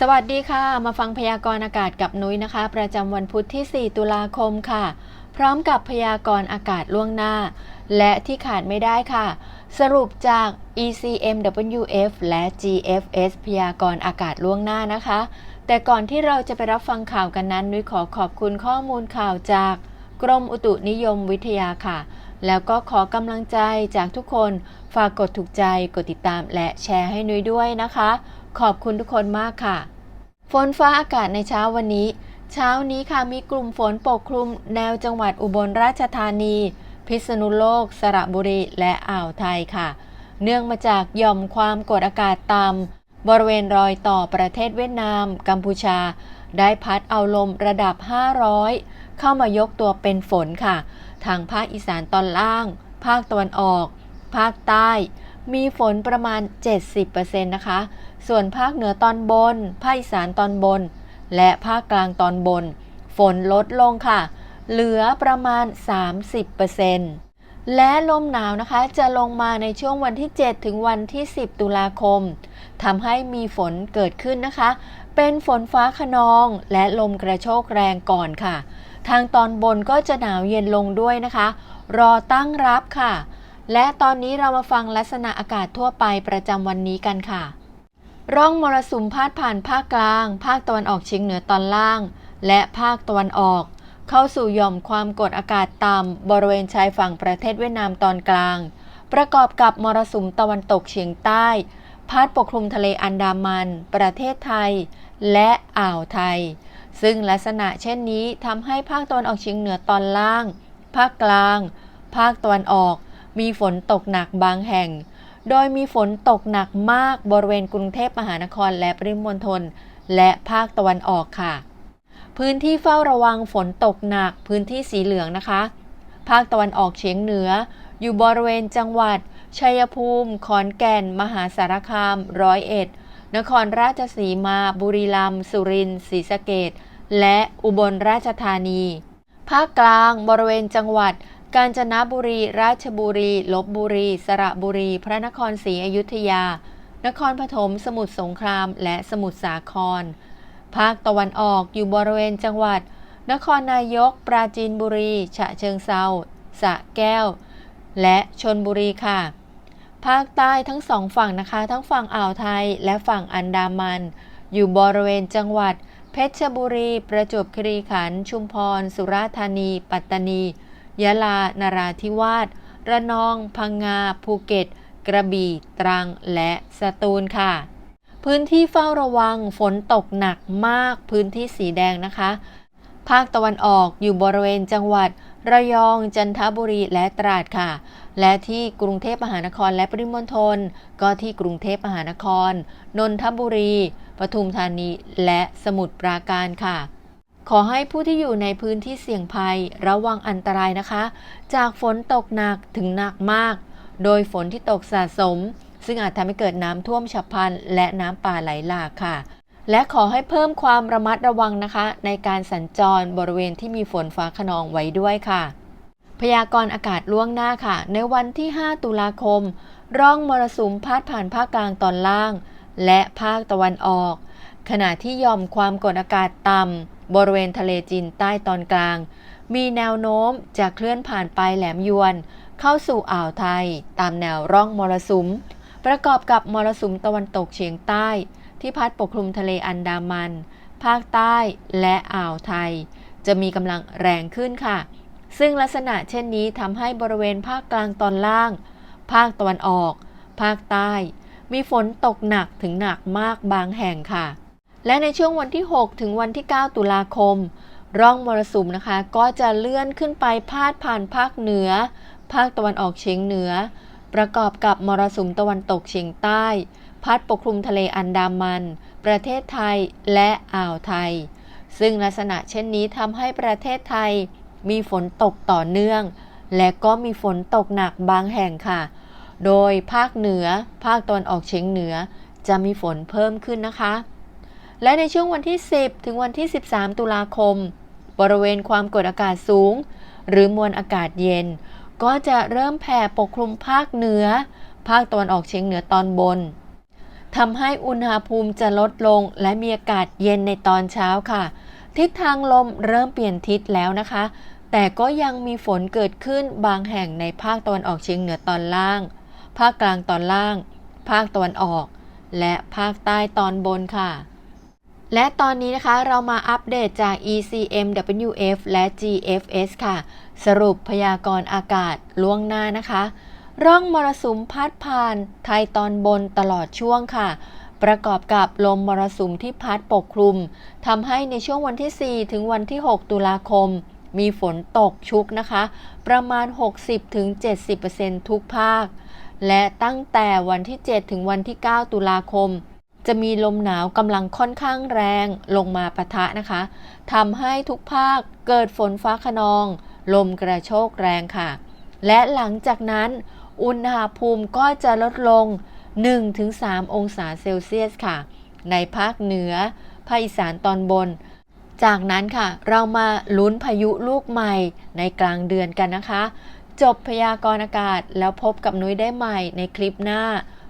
สวัสดีค่ะ มาฟังพยากรณ์อากาศกับนุ้ยนะคะ ประจำวันพุธที่ 4 ตุลาคมค่ะ พร้อมกับพยากรณ์อากาศล่วงหน้า และที่ขาดไม่ได้ค่ะ สรุปจาก ECMWF และ GFS พยากรณ์อากาศล่วงหน้านะคะ แต่ก่อนที่เราจะไปรับฟังข่าวกันนั้น นุ้ยขอขอบคุณข้อมูลข่าวจากกรมอุตุนิยมวิทยาค่ะ แล้วก็ขอกำลังใจจากทุกคน ฝากกดถูกใจ กดติดตามและแชร์ให้นุ้ยด้วยนะคะ ขอบคุณทุกคนมากค่ะ ฝนฟ้าอากาศในเช้าวันนี้ เช้านี้ค่ะมีกลุ่มฝนปกคลุม แนวจังหวัดอุบลราชธานี พิษณุโลก สระบุรี และอ่าวไทยค่ะ เนื่องมาจากหย่อมความกดอากาศต่ำบริเวณรอยต่อประเทศเวียดนาม กัมพูชา ได้พัดเอาลมระดับ 500 เข้ามายกตัวเป็นฝนค่ะ ทางภาคอีสานตอนล่าง ภาคตะวันออก ภาคใต้ มีฝนประมาณ 70%นะคะ ส่วนภาคเหนือตอนบน ภาคอีสานตอนบน และภาคกลางตอนบน ฝนลดลงค่ะ เหลือประมาณ 30%และลมหนาวนะคะจะลงมาในช่วงวันที่ 7 ถึงวันที่ 10 ตุลาคมทำให้มีฝนเกิดขึ้นนะคะ เป็นฝนฟ้าขนองและลมกระโชกแรงก่อนค่ะ ทางตอนบนก็จะหนาวเย็นลงด้วยนะคะ รอตั้งรับค่ะ และตอนนี้เรามาฟังลักษณะอากาศทั่วไปประจำวันนี้กันค่ะ ร่องมรสุมพาดผ่านภาคกลาง ภาคตะวันออกเฉียงเหนือตอนล่าง และภาคตะวันออก เข้าสู่หย่อมความกดอากาศต่ำบริเวณชายฝั่งประเทศเวียดนามตอนกลาง ประกอบกับมรสุมตะวันตกเฉียงใต้พัดปกคลุมทะเลอันดามัน ประเทศไทย และอ่าวไทย ซึ่งลักษณะเช่นนี้ทำให้ภาคตะวันออกเฉียงเหนือตอนล่าง ภาคกลาง ภาคตะวันออก มีฝนตกหนักบางแห่ง โดยมีฝนตกหนักมากบริเวณกรุงเทพมหานครและปริมณฑลและภาคตะวันออกค่ะ พื้นที่เฝ้าระวังฝนตกหนักพื้นที่สีเหลืองนะคะ ภาคตะวันออกเฉียงเหนือ อยู่บริเวณจังหวัด ชัยภูมิ ขอนแก่น มหาสารคาม ร้อยเอ็ด นครราชสีมา บุรีรัมย์ สุรินทร์ ศรีสะเกดและอุบลราชธานี ภาคกลางบริเวณจังหวัด กาญจนบุรี ราชบุรี ลบบุรี สระบุรี พระนครศรีอยุธยา นครปฐม สมุทรสงคราม และสมุทรสาคร ภาคตะวันออกอยู่บริเวณจังหวัด นครนายก ปราจีนบุรี ฉะเชิงเซาสะแก้ว และชนบุรีค่ะ ภาคใต้ทั้งสองฝั่งนะคะ ทั้งฝั่งอ่าวไทยและฝั่งอันดามัน อยู่บริเวณจังหวัด เพชรบุรี ประจวบคีรีขันธ์ ชุมพร สุราษฎร์ธานี ปัตตานี ยะลานราธิวาส ระนอง พังงา ภูเก็ต กระบี่ ตรัง และสตูลค่ะ พื้นที่เฝ้าระวังฝนตกหนักมาก พื้นที่สีแดงนะคะ ภาคตะวันออกอยู่บริเวณจังหวัด ระยอง จันทบุรี และตราดค่ะ และที่กรุงเทพมหานครและปริมณฑล ก็ที่กรุงเทพมหานคร นนทบุรี ปทุมธานี และสมุทรปราการค่ะ ขอให้ผู้ที่อยู่ในพื้นที่เสี่ยงภัยระวังอันตรายนะคะ จากฝนตกหนักถึงหนักมาก โดยฝนที่ตกสะสม ซึ่งอาจทำให้เกิดน้ำท่วมฉับพลัน และน้ำป่าไหลหลากค่ะ และขอให้เพิ่มความระมัดระวังนะคะ ในการสัญจรบริเวณที่มีฝนฟ้าขนองไว้ด้วยค่ะ พยากรณ์อากาศล่วงหน้าค่ะ ในวันที่ 5 ตุลาคม ร่องมรสุมพาดผ่านภาคกลางตอนล่าง และภาคตะวันออก ขณะที่ย่อมความกดอากาศต่ำ บริเวณทะเลจีนใต้ตอนกลาง มีแนวโน้มจะเคลื่อนผ่านไปแหลมยวน เข้าสู่อ่าวไทย ตามแนวร่องมรสุม ประกอบกับมรสุมตะวันตกเฉียงใต้ ที่พัดปกคลุมทะเลอันดามัน ภาคใต้และอ่าวไทย จะมีกำลังแรงขึ้นค่ะ ซึ่งลักษณะเช่นนี้ทำให้บริเวณภาคกลางตอนล่าง ภาคตะวันออก ภาคใต้ มีฝนตกหนักถึงหนักมากบางแห่งค่ะ และในช่วงวันที่ 6 ถึงวันที่ 9 ตุลาคม ร่องมรสุมนะคะก็จะเลื่อนขึ้นไปพาดผ่านภาคเหนือ ภาคตะวันออกเฉียงเหนือ ประกอบกับมรสุมตะวันตกเฉียงใต้ พัดปกคลุมทะเลอันดามัน ประเทศไทยและอ่าวไทย ซึ่งลักษณะเช่นนี้ทำให้ประเทศไทยมีฝนตกต่อเนื่อง และก็มีฝนตกหนักบางแห่งค่ะ โดยภาคเหนือ ภาคตะวันออกเฉียงเหนือ จะมีฝนเพิ่มขึ้นนะคะ และในช่วงวันที่ 10 ถึงวันที่ 13 ตุลาคม บริเวณความกดอากาศสูง หรือมวลอากาศเย็น ก็จะเริ่มแผ่ปกคลุมภาคเหนือ ภาคตะวันออกเฉียงเหนือตอนบนทำให้อุณหภูมิจะลดลงและมีอากาศเย็นในตอนเช้าค่ะ ทิศทางลมเริ่มเปลี่ยนทิศแล้วนะคะ แต่ก็ยังมีฝนเกิดขึ้นบางแห่งในภาคตะวันออกเฉียงเหนือตอนล่าง ภาคกลางตอนล่าง ภาคตะวันออก และภาคใต้ตอนบนค่ะ และตอนนี้นะคะเรามาอัปเดตจาก ECMWF และ GFS ค่ะ สรุปพยากรณ์อากาศล่วงหน้านะคะ ร่องมรสุมพัดผ่านไทยตอนบนตลอดช่วงค่ะ ประกอบกับลมมรสุมที่พัดปกคลุมทำให้ในช่วงวันที่ 4 ถึงวันที่ 6 ตุลาคม มีฝนตกชุกนะคะ ประมาณ 60-70%ทุกภาค และตั้งแต่วันที่ 7 ถึงวันที่ 9 ตุลาคม จะมีลมหนาวกำลังค่อนข้างแรงลงมาปะทะนะคะทำให้ทุกภาคเกิดฝนฟ้าขนอง ลมกระโชกแรงค่ะ และหลังจากนั้น อุณหภูมิก็จะลดลง 1-3 องศาเซลเซียสค่ะ ในภาคเหนือ ภาคอีสานตอนบน จากนั้นค่ะ เรามาลุ้นพายุลูกใหม่ในกลางเดือนกันนะคะ จบพยากรณ์อากาศแล้วพบกับนุ้ยได้ใหม่ในคลิปหน้า